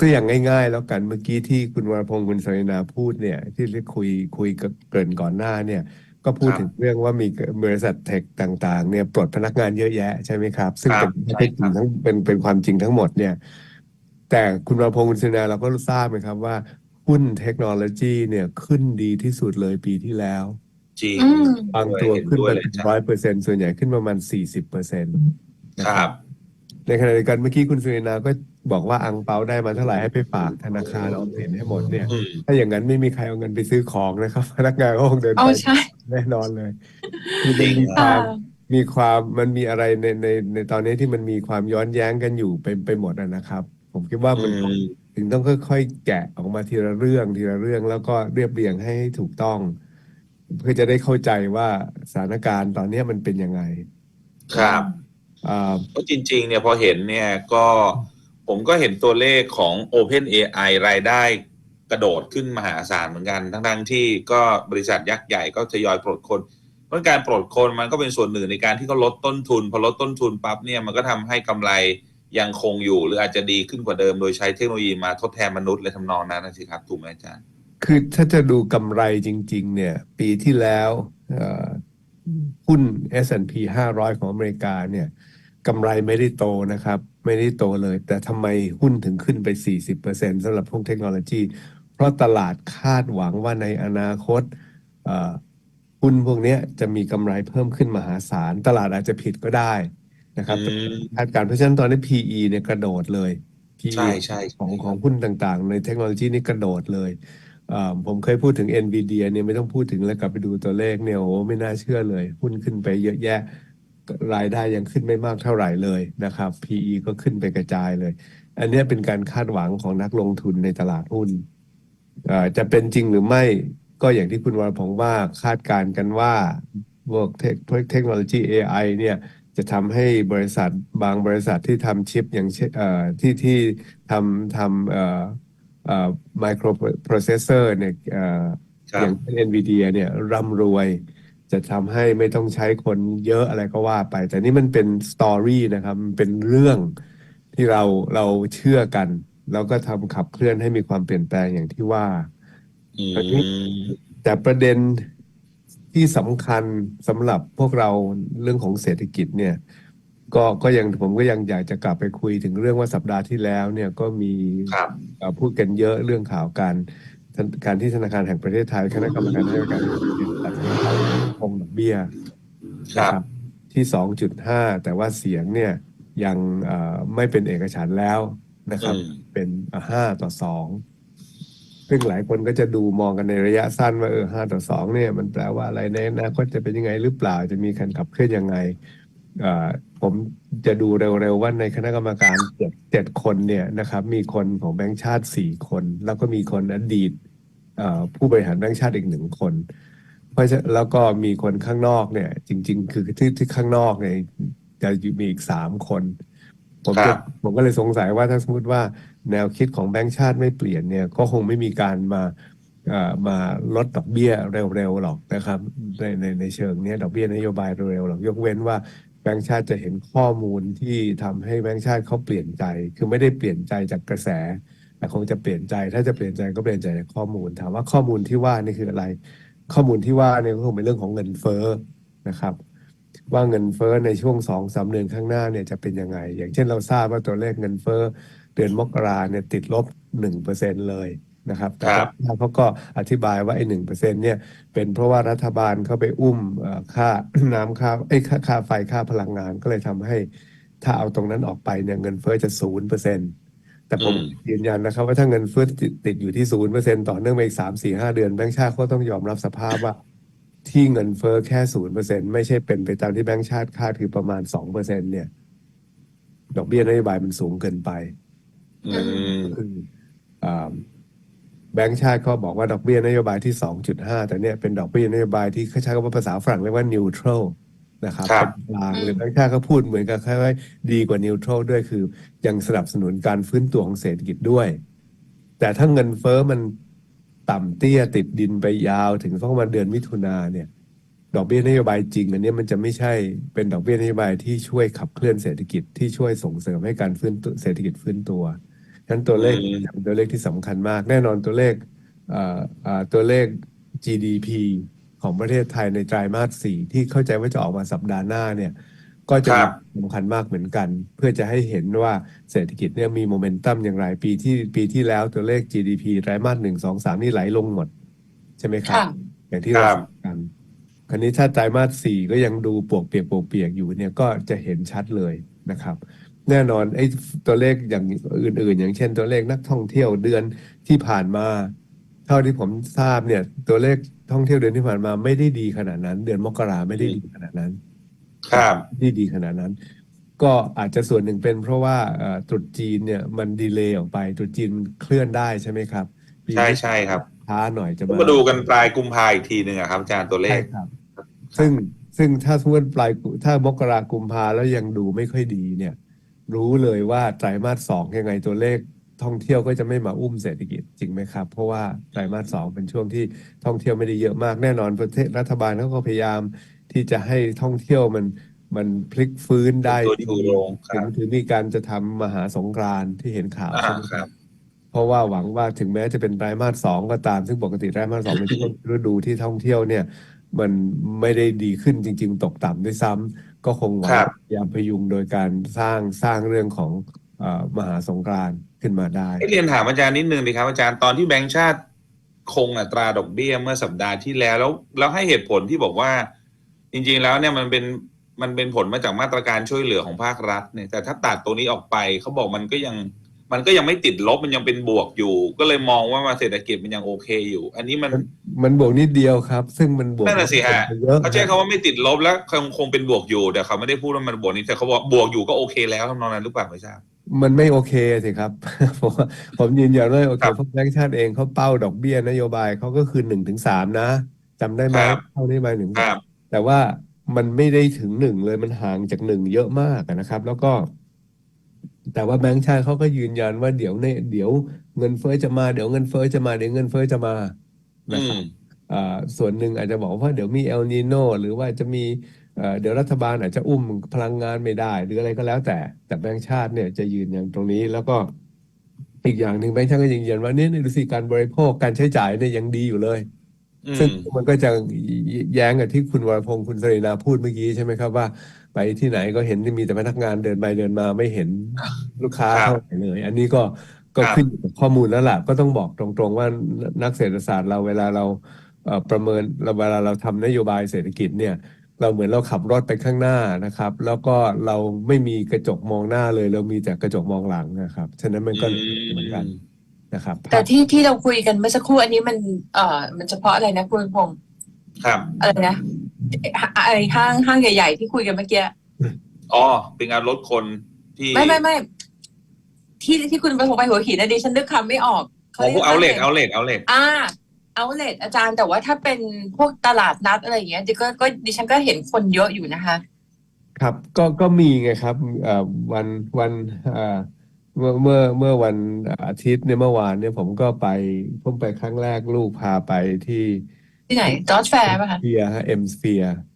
ตัวอย่างง่าย ๆ แล้วกันเมื่อกี้ที่คุณวรพงศ์คุณสรินาพูดเนี่ย ที่เรียกคุยคุยกับเกริ่นก่อนหน้าเนี่ย ก็พูดครับถึงเรื่องว่ามีบริษัทเทคต่างๆ เนี่ยปลดพนักงานเยอะแยะใช่ไหมครับ ซึ่งครัเป็นบข้อเท็จจริงใช่ครับทั้งเป็นเป็นความจริงทั้งหมดเนี่ย แต่คุณวรพงศ์คุณสรินาเราก็ทราบไหมครับว่าหุ้นเทคโนโลยีเนี่ยขึ้นดีที่สุดเลยปีที่แล้วจริงอืมบางตัวเห็นขึ้นด้วยมาเลยเป็นจ้ะร้อยเปอร์เซ็นต์ส่วนใหญ่ขึ้นประมาณสี่สิบเปอร์เซ็นต์ครับ ในขณะเดียวกันเมื่อกี้คุณสุรินาก็ บอกว่าอังเปาได้มาเท่าไหร่ให้ไปฝากธนาคารออมสินให้หมดเนี่ย อืมถ้าอย่างนั้นไม่มีใครเอาเงินไปซื้อของนะครับ พนักงานก็คงเดินเอาไปใช่ แน่นอนเลยคือมันมีคค่ะวามมีความมันมีอะไรในในในตอนนี้ที่มันมีความย้อนแย้งกันอยู่ไปไปหมดอะนะครับ ผมคิดว่าอืมัน ม ถึงต้องค่อยๆ แกะออกมาทีละเรื่องทีละเรื่องแล้วก็เรียบเรียงให้ให้ถูกต้อง เพื่อจะได้เข้าใจว่าสถานการณ์ตอนนี้มันเป็นยังไงครับ อ่าเพราะจริงๆเนี่ยพอเห็นเนี่ยก็ ผมก็เห็นตัวเลขของ Open AI รายได้กระโดดขึ้นมหาศาลเหมือนกัน ทั้งๆที่ก็บริษัทยักษ์ใหญ่ก็ทยอยปลดคนเพราะการปลดคนมันก็เป็นส่วนหนึ่งในการที่เขาลดต้นทุน พอลดต้นทุนปั๊บเนี่ยมันก็ทำให้กำไรยังคงอยู่หรืออาจจะดีขึ้นกว่าเดิม โดยใช้เทคโนโลยีมาทดแทนมนุษย์เลยทำนองนั้นนะสิครับถูกไหมอาจารย์ คือถ้าจะดูกำไรจริง ๆ เนี่ย ปีที่แล้วเอ่อหุ้น S&P 500 ของอเมริกาเนี่ยกำไรไม่ได้โตนะครับ ไม่ได้โตเลย แต่ทำไมหุ้นถึงขึ้นไป 40%สำหรับพวกเทคโนโลยี เพราะตลาดคาดหวังว่าในอนาคตเอ่อหุ้นพวกเนี้ยจะมีกำไรเพิ่มขึ้นมหาศาล ตลาดอาจจะผิดก็ได้นะครับอืมคาดการณ์เพราะฉะนั้นตอนนี้ PE เนี่ยกระโดดเลย PE ใช่ใช่ของของหุ้นต่างๆ ในเทคโนโลยีนี่กระโดดเลยเอ่อผมเคยพูดถึง NVIDIA เนี่ยไม่ต้องพูดถึงแล้วกลับไปดูตัวเลขเนี่ยโอ้ไม่น่าเชื่อเลย หุ้นขึ้นไปเยอะแยะ รายได้ยังขึ้นไม่มากเท่าไหร่เลยนะครับ PE ก็ขึ้นไปกระจายเลย อันเนี้ยเป็นการคาดหวังของนักลงทุนในตลาดหุ้นเอ่อจะเป็นจริงหรือไม่ก็อย่างที่คุณวรพงษ์ว่าคาดการณ์กันว่าพวกเทคเทคโนโลยี AI เนี่ยจะทำให้บริษัทบางบริษัทที่ทำชิปอย่างเช่นเอ่อที่ที่ทำทำเอ่อเอ่อไมโครโปรเซสเซอร์เนี่ยเอ่อครัอบย่างเช่น NVIDIA เนี่ยร่ำรวย จะทำให้ไม่ต้องใช้คนเยอะอะไรก็ว่าไป แต่นี่มันเป็นสตอรี่นะครับมันเป็นเรื่องที่เราเราเชื่อกัน แล้วก็ทำขับเคลื่อนให้มีความเปลี่ยนแปลงอย่างที่ว่าอือันนี้มแต่ประเด็นที่สำคัญสำหรับพวกเราเรื่องของเศรษฐกิจเนี่ย ก็ก็ยังผมก็ยังอยากจะกลับไปคุยถึงเรื่องว่าสัปดาห์ที่แล้วเนี่ยก็มีครับเอ่อพูดกันเยอะเรื่องข่าวการการที่ธนาคารแห่งประเทศไทยคณะกรรมการนโยบายตัดสินใจคงดอก เบี้ยครับนะที่ 2.5 แต่ว่าเสียงเนี่ยยังเอ่อไม่เป็นเอกฉันท์แล้วนะครับอืมเป็นห้าต่อสองซึ่งหลายคนก็จะดูมองกันในระยะสั้นว่าเออห้าต่อสองเนี่ย มันแปลว่าอะไรในอนาคตจะเป็นยังไงหรือเปล่าจะมีการขับเคลื่อนยังไงเอ่อผมจะดูเร็วๆว่าในคณะกรรมการเจ็ดเจ็ดคนเนี่ยนะครับ มีคนของแบงก์ชาติสี่คน แล้วก็มีคนอดีตเอ่อผู้บริหารแบงก์ชาติอีกหนึ่งคน เพราะฉะแล้วก็มีคนข้างนอกเนี่ย จริง ๆ คือที่ที่ข้างนอกเนี่ยจะมีอีกสามคน ผมครัจะบผมก็เลยสงสัยว่าถ้าสมมติว่าแนวคิดของแบงก์ชาติไม่เปลี่ยนเนี่ย ก็คงไม่มีการมาเอ่อมาลดดอกเบี้ยเร็วๆหรอกนะครับในในในเชิงเนี้ยดอกเบี้ยนโยบายเร็วๆหรอกยกเว้นว่าแบงก์ชาติจะเห็นข้อมูลที่ทำให้แบงก์ชาติเขาเปลี่ยนใจ คือไม่ได้เปลี่ยนใจจากกระแส แต่คงจะเปลี่ยนใจถ้าจะเปลี่ยนใจก็เปลี่ยนใจจากข้อมูลถามว่าข้อมูลที่ว่านี่คืออะไร ข้อมูลที่ว่าเนี่ยก็คงเป็นเรื่องของเงินเฟ้อนะครับ ว่าเงินเฟ้อในช่วงสองสามเดือนข้างหน้าเนี่ยจะเป็นยังไง อย่างเช่นเราทราบว่าตัวเลขเงินเฟ้อเดือนมกราเนี่ยติดลบหนึ่งเปอร์เซ็นเลยนะครับแต่ครับว่าเขาก็อธิบายว่าไอ้หนึ่งเปอร์เซ็นเนี่ยเป็นเพราะว่ารัฐบาลเขาไปอุ้มเอ่อค่าน้ำค่าไอ้ยค่าค่าไฟค่าพลังงานก็เลยทำให้ถ้าเอาตรงนั้นออกไปเนี่ยเงินเฟ้อจะศูนย์เปอร์เซ็น แต่ผมอืมยืนยันนะครับ ว่าถ้าเงินเฟ้อติดติดอยู่ที่ศูนย์เปอร์เซ็นต่อเนื่องไปอีกสามสี่ห้าเดือนแบงก์ชาติก็ต้องยอมรับสภาพว่า ที่เงินเฟ้อแค่ศูนย์เปอร์เซ็นไม่ใช่เป็นไปตามที่แบงก์ชาติคาดคือประมาณสองเปอร์เซ็นเนี่ย ดอกเบี้ยนโยบายมันสูงเกินไปอืมคืออ่าแบงก์ชาติก็บอกว่าดอกเบี้ยนโยบายที่สองจุดห้าแต่เนี่ยเป็นดอกเบี้ยนโยบายที่เขาใช้คำว่าภาษาฝรั่งเรียกว่า neutral นะครับครับเป็นกลางหรือแบงก์ชาติก็พูดเหมือนกับคล้ายว่าดีกว่า neutral ด้วยคือ ยังสนับสนุนการฟื้นตัวของเศรษฐกิจด้วย แต่ถ้าเงินเฟ้อมันต่ำเตี้ยติดดินไปยาวถึงสักประมาณเดือนมิถุนาเนี่ย ดอกเบี้ยนโยบายจริง อันเนี้ยมันจะไม่ใช่เป็นดอกเบี้ยนโยบายที่ช่วยขับเคลื่อนเศรษฐกิจที่ช่วยส่งเสริมให้การฟื้นตัวเศรษฐกิจฟื้นตัวคฉะนั้นตัวเลขอืมจะเป็นตัวเลขที่สำคัญมาก แน่นอนตัวเลขเอ่อเอ่อตัวเลข GDP ของประเทศไทยในไตรมาสสี่ที่เข้าใจว่าจะออกมาสัปดาห์หน้าเนี่ยก็จะครับสำคัญมากเหมือนกัน เพื่อจะให้เห็นว่าเศรษฐกิจเนี่ยมีโมเมนตัมอย่างไรปีที่ปีที่แล้วตัวเลข GDP ไตรมาสหนึ่งสองสามนี่ไหลลงหมด ใช่ไหมครับค่ะอย่างที่คเรารับทราบกันคราวนี้ถ้าไตรมาสสี่ก็ยังดูปวกเปียกปวกเปียกอยู่เนี่ยก็จะเห็นชัดเลยนะครับ แน่นอนไอ้ตัวเลขอย่างอื่น ๆ อย่างเช่นตัวเลขนักท่องเที่ยวเดือนที่ผ่านมาเท่าที่ผมทราบเนี่ย ตัวเลขท่องเที่ยวเดือนที่ผ่านมาไม่ได้ดีขนาดนั้น เดือนมกราไม่ได้ดีขนาดนั้น ครับไม่ได้ดีขนาดนั้น ก็อาจจะส่วนหนึ่งเป็นเพราะว่าเอ่อตรุษจีนเนี่ยมันดีเลย์ออกไปตรุษจีนมันเคลื่อนได้ใช่ไหมครับปีใช่นี้ใช่ครับช้าหน่อยจะต้องมามาดูกันปลายกุมภาอีกทีหนึ่งอะครับอาจารย์ตัวเลใช่ขครับ ซึ่งซึ่งถ้าสมมติปลายกุถ้ามกรากุมภาแล้วยังดูไม่ค่อยดีเนี่ย รู้เลยว่าไตรมาสสองยังไงตัวเลข ท่องเที่ยวก็จะไม่มาอุ้มเศรษฐกิจจริงไหมครับ เพราะว่าไตรมาสสองเป็นช่วงที่ท่องเที่ยวไม่ได้เยอะมากแน่นอนประเทศรัฐบาลเขาก็พยายามที่จะให้ท่องเที่ยวมันมันพลิกฟื้นได้ตัวดีชูโรงคถึรังบถึงมีการจะทำมหาสงกรานต์ที่เห็นข่าวอ่าใช่ไหมครับ เพราะว่าหวังว่าถึงแม้จะเป็นไตรมาสสองก็ตาม ซึ่งปกติไตรมาสสองเป็นช่วงฤดูที่ท่องเที่ยวเนี่ย มันไม่ได้ดีขึ้นจริง ๆ ตกต่ำด้วยซ้ำก็คงหวังครับพยายามพยุงโดยการสร้างสร้างเรื่องของเอ่อ มหาสงกรานต์ขึ้นมาได้ให้เรียนถามอาจารย์นิดนึงดีครับอาจารย์ตอนที่แบงก์ชาติคงอัตราดอกเบี้ยเมื่อสัปดาห์ที่แล้วแล้วแล้วให้เหตุผลที่บอกว่า จริงๆแล้วเนี่ยมันเป็นมันเป็นผลมาจากมาตรการช่วยเหลือของภาครัฐเนี่ยแต่ถ้าตัดตัวนี้ออกไปเขาบอกมันก็ยังมันก็ยังไม่ติดลบมันยังเป็นบวกอยู่ ก็เลยมองว่ามาเศรษฐกิจมันยังโอเคอยู่ อันนี้มันมันบวกนิดเดียวครับ ซึ่งมันบวกนั่นน่ะสิฮะเยอะเขาใช้คำว่าไม่ติดลบแล้วคงคงเป็นบวกอยู่แต่เขาไม่ได้พูดว่ามันบวกนี้แต่เขาบอกบวกอยู่ก็โอเคแล้วทำนองนั้นหรือเปล่าไม่ทราบ มันไม่โอเคสิครับ ผมว่าผมยืนยันว่าโอเคครับเพราะแบงก์ชาติเองเขาเป้าดอกเบี้ยนโยบายเขาก็คือหนึ่งถึงสามนะจำได้ไหมครับเท่านี้มาหนึ่งครับแต่ว่ามันไม่ได้ถึงหนึ่งเลยมันห่างจากหนึ่งเยอะมากอะนะครับ แล้วก็ แต่ว่าแบงก์ชาติเขาก็ยืนยันว่าเดี๋ยวเนี่ยเดี๋ยวเงินเฟ้อจะมาเดี๋ยวเงินเฟ้อจะมาเดี๋ยวเงินเฟ้อจะมานะอืครับมอ่าส่วนหนึ่งอาจจะบอกว่าเดี๋ยวมีเอลนีโนหรือว่าจะมี เอ่อเดี๋ยวรัฐบาลอาจจะอุ้มพลังงานไม่ได้ หรืออะไรก็แล้วแต่ แต่แบงก์ชาติเนี่ยจะยืนยันตรงนี้แล้วก็อีกอย่างหนึ่งแบงก์ชาติก็ยืนยันว่าเนี่ยดูสิการบริโภคการใช้จ่ายเนี่ยยังดีอยู่เลยอืซึ่งมมันก็จะแย้งกับที่คุณวรพงศ์คุณสรีนาพูดเมื่อกี้ใช่ไหมครับว่า ไปที่ไหนก็เห็นมีแต่พนักงานเดินไปเดินมาไม่เห็นลูกค้าครับเท่าไหร่เลย อันนี้ก็ก็ครับขึ้นอยู่กับข้อมูลแล้วล่ะก็ต้องบอกตรงๆว่านักเศรษฐศาสตร์เราเวลาเราเอ่อประเมินเราเวลาเราทำนโยบายเศรษฐกิจเนี่ย เราเหมือนเราขับรถไปข้างหน้านะครับ แล้วก็เราไม่มีกระจกมองหน้าเลย เรามีแต่กระจกมองหลังนะครับ ฉะนั้นมันก็เหมือนกันนะครับ แต่ที่ที่เราคุยกันเมื่อสักครู่อันนี้มันเอ่อมันเฉพาะอะไรนะคุณพงษ์ครับ อะไรนะอะไรห้างห้างใหญ่ๆที่คุยกันเมื่อกี้อ๋อเป็นการลดคนที่ไม่ไม่ไม่ที่ที่คุณไปหัวไปหัวหินนะดิฉันนึกคำไม่ออกของพวกเอาเลทเอาเลทเอาเลทอ่า เอาเลทอาจารย์แต่ว่าถ้าเป็นพวกตลาดนัดอะไรอย่างเงี้ยดิก็ก็ดิฉันก็เห็นคนเยอะอยู่นะคะ ครับ ก็ก็มีไงครับเอ่อวันวันเอ่อเมื่อเมื่อเมื่อวันอาทิตย์เนี่ยเมื่อวานเนี่ยผมก็ไปผมไปครั้งแรกลูกพาไปที่ ที่ไหนจอร์จแฟร์ป่ะคะเฟียฮะเอ็มสเฟียอ๋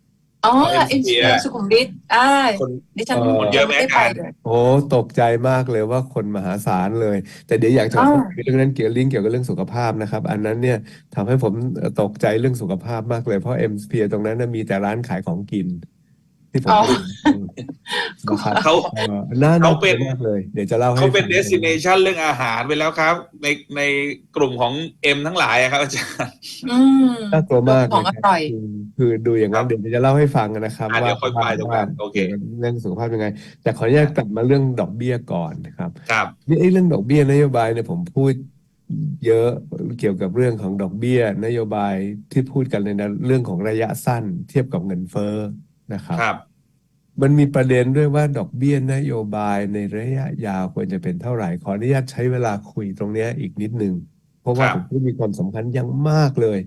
ออ๋อเอ็น Sphere สุขุมวิทอ่าคนดิฉันเอ่อคนเยอะไหมได้อาไปจารย์เลยโอ้ตกใจมากเลยว่าคนมหาศาลเลย แต่เดี๋ยวอยากจะอ้าวพูดเรื่องนั้นเกี่ยวลิงก์เกี่ยวกับเรื่องสุขภาพนะครับ อันนั้นเนี่ยทำให้ผมตกใจเรื่องสุขภาพมากเลยเพราะเอ็มสเฟียตรงนั้นนะมีแต่ร้านขายของกิน ที่ผมอ๋อนะครับเขาเอ่อน่าเขาน่าเป็กลัวนมากเลย เดี๋ยวจะเล่าให้เขาเป็นฟังเดส i เนชันเรื่องอาหารไปแล้วครับ ในในกลุ่มของเอ็มทั้งหลายอะครับอาจารย์อืมน่ากลัวมากของเลอยครับร่อยคือคือดูอย่างนั้นครับเดี๋ยวจะเล่าให้ฟังนะครับอะว่าเดี๋ยวค่อยไปตรงนั้นโอเคกี่ยวกับเรื่องสุขภาพยังไง แต่ขออนุญาตกลับมาเรื่องดอกเบี้ยก่อนนะครับครับนี่ไอ้เรื่องดอกเบี้ยนโยบายเนี่ยผมพูดเยอะเกี่ยวกับเรื่องของดอกเบี้ย นโยบายที่พูดกันในเรื่องของระยะสั้น เทียบกับเงินเฟ้อ นะครับครับมันมีประเด็นด้วยว่าดอกเบี้ยนโยบายในระยะยาวควรจะเป็นเท่าไหร่ ขออนุญาตใช้เวลาคุยตรงเนี้ยอีกนิดนึง เพราะว่าครับผมคิดมีความสำคัญอย่างมากเลย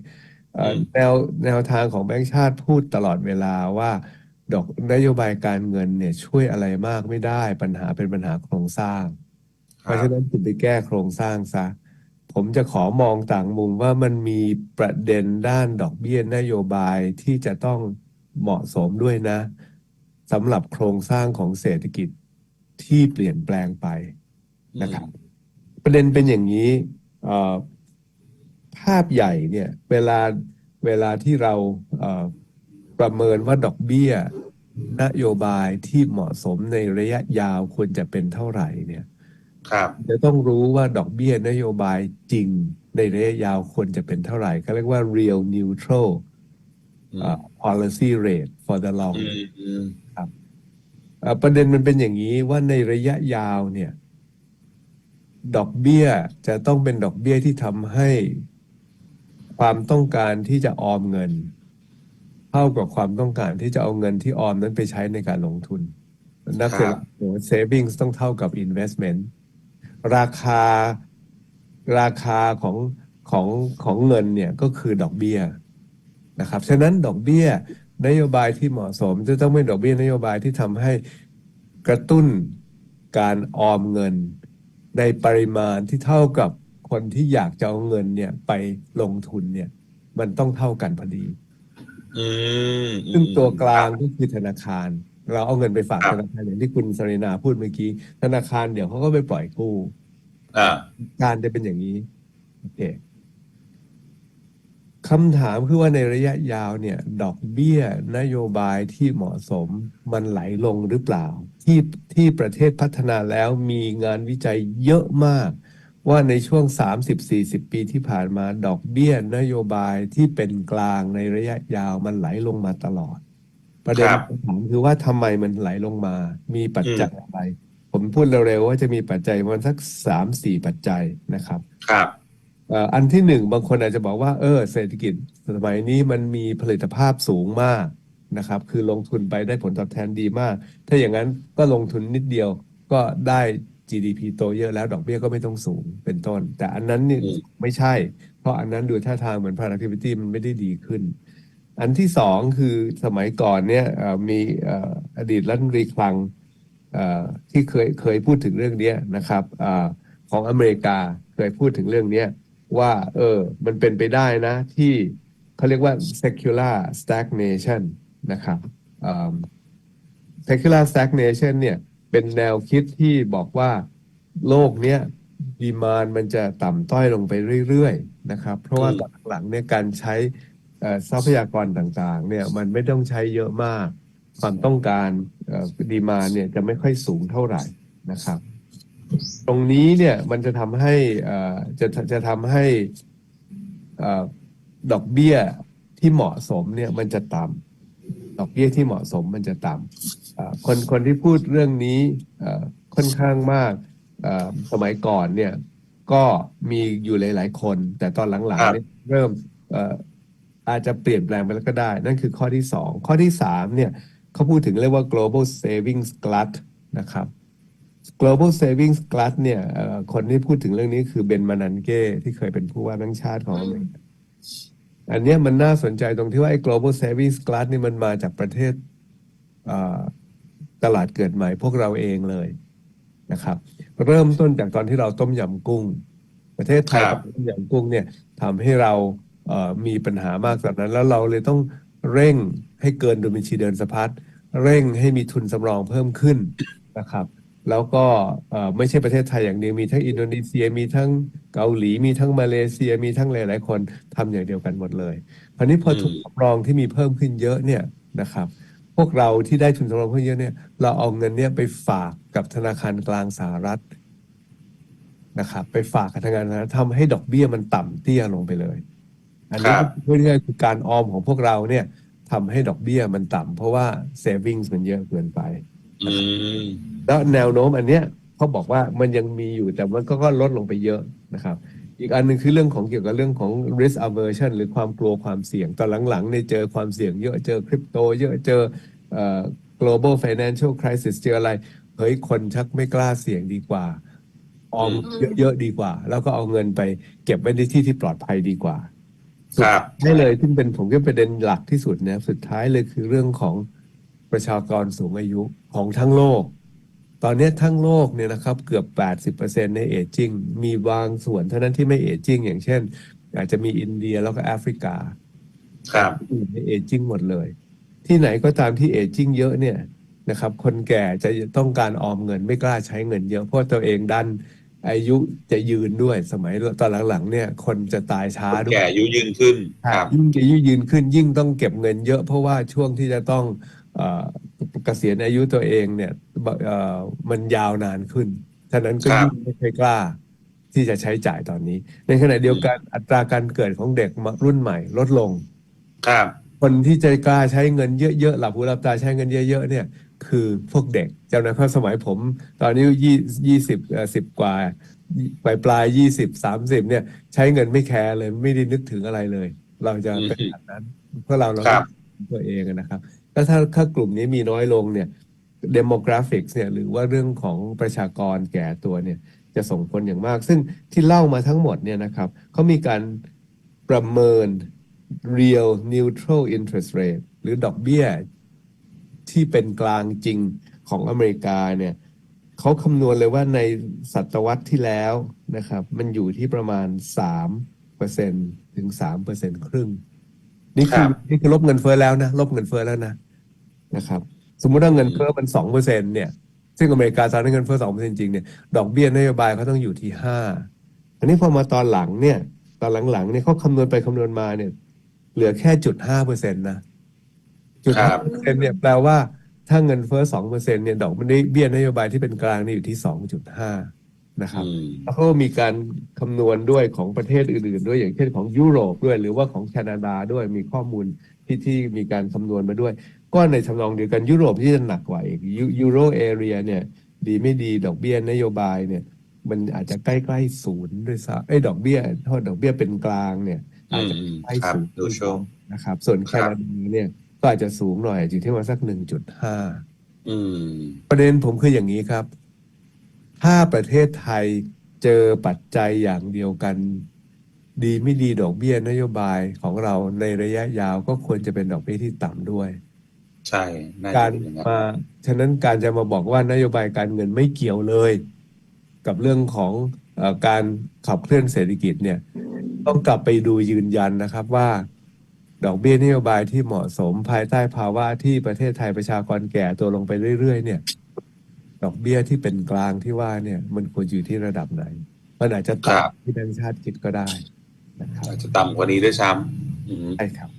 เอ่ออมแนวแนวทางของแบงก์ชาติพูดตลอดเวลาว่าดอกนโยบายการเงินเนี่ยช่วยอะไรมากไม่ได้ปัญหาเป็นปัญหาโครงสร้าง เพครัราะบฉะนั้นคุณไปแก้โครงสร้างซะ ผมจะขอมองต่างมุมว่ามันมีประเด็นด้านดอกเบี้ยนโยบายที่จะต้อง เหมาะสมด้วยนะสำหรับโครงสร้างของเศรษฐกิจที่เปลี่ยนแปลงไปนะครับ ประเด็นเป็นอย่างนี้เอ่อภาพใหญ่เนี่ยเวลาเวลาที่เราเอ่อประเมินว่าดอกเบี้ย นโยบายที่เหมาะสมในระยะยาวควรจะเป็นเท่าไหร่เนี่ย ครับจะต้องรู้ว่าดอกเบี้ยนโยบายจริงในระยะยาวควรจะเป็นเท่าไหร่เขาเรียกว่า real neutral อืมเอ่อ policy rate for the long อืมอืมเอ่อประเด็นมันเป็นอย่างนี้ว่าในระยะยาวเนี่ย ดอกเบี้ยจะต้องเป็นดอกเบี้ยที่ทำให้ความต้องการที่จะออมเงิน เท่ากับความต้องการที่จะเอาเงินที่ออมนั้นไปใช้ในการลงทุนนักเศรษฐกิจ savings ต้องเท่ากับ investment ราคาราคาของของของเงินเนี่ยก็คือดอกเบี้ย นะครับฉะนั้นดอกเบี้ยนโยบายที่เหมาะสม จะต้องเป็นดอกเบี้ยนโยบายที่ทำให้กระตุ้นการออมเงินในปริมาณที่เท่ากับคนที่อยากจะเอาเงินเนี่ยไปลงทุนเนี่ยมันต้องเท่ากันพอดีอืมซึ่งตัวกลางก็คือธนาคาร เราเอาเงินไปฝากครับธนาคารอย่างที่คุณสรินาพูดเมื่อกี้ธนาคารเดี๋ยวเขาก็ไปปล่อยกู้อ่าการจะเป็นอย่างนี้โอเค คำถามคือว่าในระยะยาวเนี่ย ดอกเบี้ยนโยบายที่เหมาะสมมันไหลลงหรือเปล่า ที่ที่ประเทศพัฒนาแล้วมีงานวิจัยเยอะมาก ว่าในช่วง 30-40 ปีที่ผ่านมาดอกเบี้ยนโยบายที่เป็นกลางในระยะยาวมันไหลลงมาตลอด ประเด็นคำถามคือว่าทำไมมันไหลลงมา มีปัจจัยอะไร ผมพูดเร็วๆว่าจะมีปัจจัยมันสักสามสี่ปัจจัยนะครับ ครับ อ่ออันที่หนึ่งบางคนอาจจะบอกว่าเออเศรษฐกิจสมัยนี้มันมีผลิตภาพสูงมากนะครับ คือลงทุนไปได้ผลตอบแทนดีมาก ถ้าอย่างนั้นก็ลงทุนนิดเดียวก็ได้ GDP โตเยอะแล้วดอกเบี้ยก็ไม่ต้องสูงเป็นต้น แต่อันนั้นนี่อืมไม่ใช่ เพราะอันนั้นดูท่าทางเหมือน productivity มันไม่ได้ดีขึ้น อันที่สองคือสมัยก่อนเนี่ยเอ่อมีเอ่ออดีตรัฐมนตรีคลังเอ่อที่เคยเคยพูดถึงเรื่องเนี้ยนะครับอาของอเมริกาเคยพูดถึงเรื่องเนี้ย ว่า เออ มันเป็นไปได้นะ ที่เขาเรียกว่า secular stagnation นะครับอ่า secular stagnation เนี่ย เป็นแนวคิดที่บอกว่าโลกเนี้ยดีมานมันจะต่ำต้อยลงไปเรื่อยๆนะครับ เพราะว่าหลังๆเนี่ยการใช้ทรัพยากรต่างๆ เนี่ยมันไม่ต้องใช้เยอะมาก ความต้องการดีมานเนี่ยจะไม่ค่อยสูงเท่าไหร่นะครับ ตรงนี้เนี่ยมันจะทำให้เอ่อจะจะทำให้เอ่อดอกเบี้ยที่เหมาะสมเนี่ยมันจะต่ำดอกเบี้ยที่เหมาะสมมันจะต่ำเอ่อคนคนที่พูดเรื่องนี้เอ่อค่อนข้างมากเอ่อสมัยก่อนเนี่ยก็มีอยู่หลาย ๆ คน แต่ตอนหลังครัๆบเนี่ยเริ่มเอ่ออาจจะเปลี่ยนแปลงไปแล้วก็ได้ นั่นคือข้อที่สองข้อที่สามเนี่ยเขาพูดถึงเรียกว่า global savings glut นะครับ global savings glut เนี่ยเอ่อคนที่พูดถึงเรื่องนี้คือเบนมานันเก้ที่เคยเป็นผู้ว่าแบงก์ชาติของอเมริกาอันเนี้ยมันน่าสนใจตรงที่ว่าไอ้ global savings glut นี่มันมาจากประเทศเอ่อตลาดเกิดใหม่พวกเราเองเลยนะครับ เริ่มต้นจากตอนที่เราต้มยำกุ้ง ประเทศไทยครับต้มยำกุ้งเนี่ยทำให้เราเอ่อมีปัญหามากจากนั้น แล้วเราเลยต้องเร่งให้เกินดุลบัญชีเดินสะพัดเร่งให้มีทุนสำรองเพิ่มขึ้นนะครับ แล้วก็เอ่อไม่ใช่ประเทศไทยอย่างเดียวมีทั้งอินโดนีเซียมีทั้งเกาหลีมีทั้งมาเลเซียมีทั้งหลายๆคนทำอย่างเดียวกันหมดเลยคราวนี้พออืมทุนสำรองที่มีเพิ่มขึ้นเยอะเนี่ยนะครับ พวกเราที่ได้ทุนสำรองเพิ่มเยอะเนี่ย เราเอาเงินเนี่ยไปฝากกับธนาคารกลางสหรัฐนะครับ ไปฝากกับธนาคารสหรัฐทำให้ดอกเบี้ยมันต่ำเตี้ยลงไปเลย อันนี้ครับพูดง่ายๆคือการออมของพวกเราเนี่ยทำให้ดอกเบี้ยมันต่ำเพราะว่า savings มันเยอะเกินไป อืมแล้วแนวโน้มอันเนี้ยเขาบอกว่ามันยังมีอยู่แต่มันก็ก็ลดลงไปเยอะนะครับ อีกอันหนึ่งคือเรื่องของเกี่ยวกับเรื่องของ risk aversion หรือความกลัวความเสี่ยง ตอนหลังๆเนี่ยเจอความเสี่ยงเยอะเจอคริปโตเยอะเจอเอ่อ global financial crisis เจออะไร เฮ้ยคนชักไม่กล้าเสี่ยงดีกว่า ออมอืมเยอะๆดีกว่า แล้วก็เอาเงินไปเก็บไว้ในที่ที่ปลอดภัยดีกว่า ครับให้เลยซึ่งเป็นผมก็ประเด็นหลักที่สุดนะสุดท้ายเลยคือเรื่องของประชากรสูงอายุ ของทั้งโลก ตอนนี้ทั้งโลกเนี่ยนะครับเกือบ 80%ในเอจจิ้งมีบางส่วนเท่านั้นที่ไม่เอจจิ้งอย่างเช่น อาจจะมีอินเดียแล้วก็แอฟริกา ครับอื่นในเอจจิ้งหมดเลย ที่ไหนก็ตามที่เอจจิ้งเยอะเนี่ยนะครับ คนแก่จะต้องการออมเงินไม่กล้าใช้เงินเยอะเพราะตัวเองดันอายุจะยืนด้วยสมัยตอนหลังๆ เนี่ย คนจะตายช้าด้วแก่ยอายุยืนขึ้นครับยิ่งอายุยืนขึ้น ยิ่งต้องเก็บเงินเยอะเพราะว่าช่วงที่จะต้อง เอ่อเกษียณอายุตัวเองเนี่ยเอ่อมันยาวนานขึ้นฉะนั้นก็ครับยิ่งไม่ค่อยกล้า ที่จะใช้จ่ายตอนนี้ ในขณะเดียวกันอัตราการเกิดของเด็กรุ่นใหม่ ลดลง ครับ คนที่ใจกล้าใช้เงินเยอะๆหลับหูหลับตาใช้เงินเยอะๆเนี่ย คือพวกเด็กจำได้ครับสมัยผม ตอนนี้ยี่ยี่สิบเอ่อสิบกว่าปลายปลายยี่สิบสามสิบเนี่ย ใช้เงินไม่แคร์เลยไม่ได้นึกถึงอะไรเลย เราจะเป็นแบบนั้น เพราะเราเราครับตัวเองอะนะครับ แล้วถ้าถ้ากลุ่มนี้มีน้อยลงเนี่ย demographics เนี่ยหรือว่าเรื่องของประชากรแก่ตัวเนี่ยจะส่งผลอย่างมาก ซึ่งที่เล่ามาทั้งหมดเนี่ยนะครับเขามีการประเมิน real neutral interest rate หรือดอกเบี้ยที่เป็นกลางจริงของอเมริกาเนี่ยเขาคำนวณเลยว่าในศตวรรษที่แล้วนะครับ มันอยู่ที่ประมาณสามเปอร์เซ็นถึงสามเปอร์เซ็นครึ่ง นี่คือนี่คือลบเงินเฟ้อแล้วนะ ลบเงินเฟ้อแล้วนะ นะครับสมมุติว่าเงินเฟ้อมันสองเปอร์เซ็นเนี่ยซึ่งอเมริกาตอนนี้เงินเฟ้อสองเปอร์เซ็นจริงเนี่ยดอกเบี้ยนโยบายเขาต้องอยู่ที่ห้าอันนี้พอมาตอนหลังเนี่ยตอนหลังๆเนี่ยเขาคำนวณไปคำนวณมาเนี่ยเหลือแค่จุดห้าเปอร์เซ็นต์นะจุดครัห้าบเปอร์เซ็นต์เนี่ยแปลว่าถ้าเงินเฟ้อสองเปอร์เซ็นต์เนี่ยดอกเบี้ยนโยบายที่เป็นกลางเนี่ยอยู่ที่สองจุดห้านะครับอืมแล้วก็มีการคำนวณด้วยของประเทศอื่น ๆ ด้วยอย่างเช่นของยุโรปด้วย หรือว่าของแคนาดาด้วยมีข้อมูลที่ที่มีการคำนวณมาด้วย ก็ในทำนองเดียวกันยุโรปที่จะหนักกว่าอีกยูยูโรเอเรียเนี่ย ดีไม่ดีดอกเบี้ยนโยบายเนี่ย มันอาจจะใกล้ๆศูนย์ด้วยซ้ำไอ้ยดอกเบี้ยโทษดอกเบี้ยเป็นกลางเนี่ยอาจจะอืมใกล้ครับศูนย์ดูโชว์นะครับ ส่วนแคครับนาดาเนี่ยก็อาจจะสูงหน่อยอยู่ที่ประมาณสักหนึ่งจุดห้าอืมประเด็นผมคืออย่างนี้ครับ ถ้าประเทศไทยเจอปัจจัยอย่างเดียวกัน ดีไม่ดีดอกเบี้ยนโยบายของเราในระยะยาวก็ควรจะเป็นดอกเบี้ยที่ต่ำด้วย ใช่น่าจะการเป็นอย่างนั้น มาฉะนั้นการจะมาบอกว่านโยบายการเงินไม่เกี่ยวเลย กับเรื่องของเออการขับเคลื่อนเศรษฐกิจเนี่ยต้องกลับไปดูยืนยันนะครับว่า ดอกเบี้ยนโยบายที่เหมาะสมภายใต้ภาวะที่ประเทศไทยประชากรแก่ตัวลงไปเรื่อย ๆ เนี่ย ดอกเบี้ยที่เป็นกลางที่ว่าเนี่ย มันควรอยู่ที่ระดับไหน มันอาจจะครับ ต่ำที่แบงก์ชาติคิดก็ได้นะครับอาจจะต่ำกว่านี้ด้วยซ้ำอืม ใช่ครับ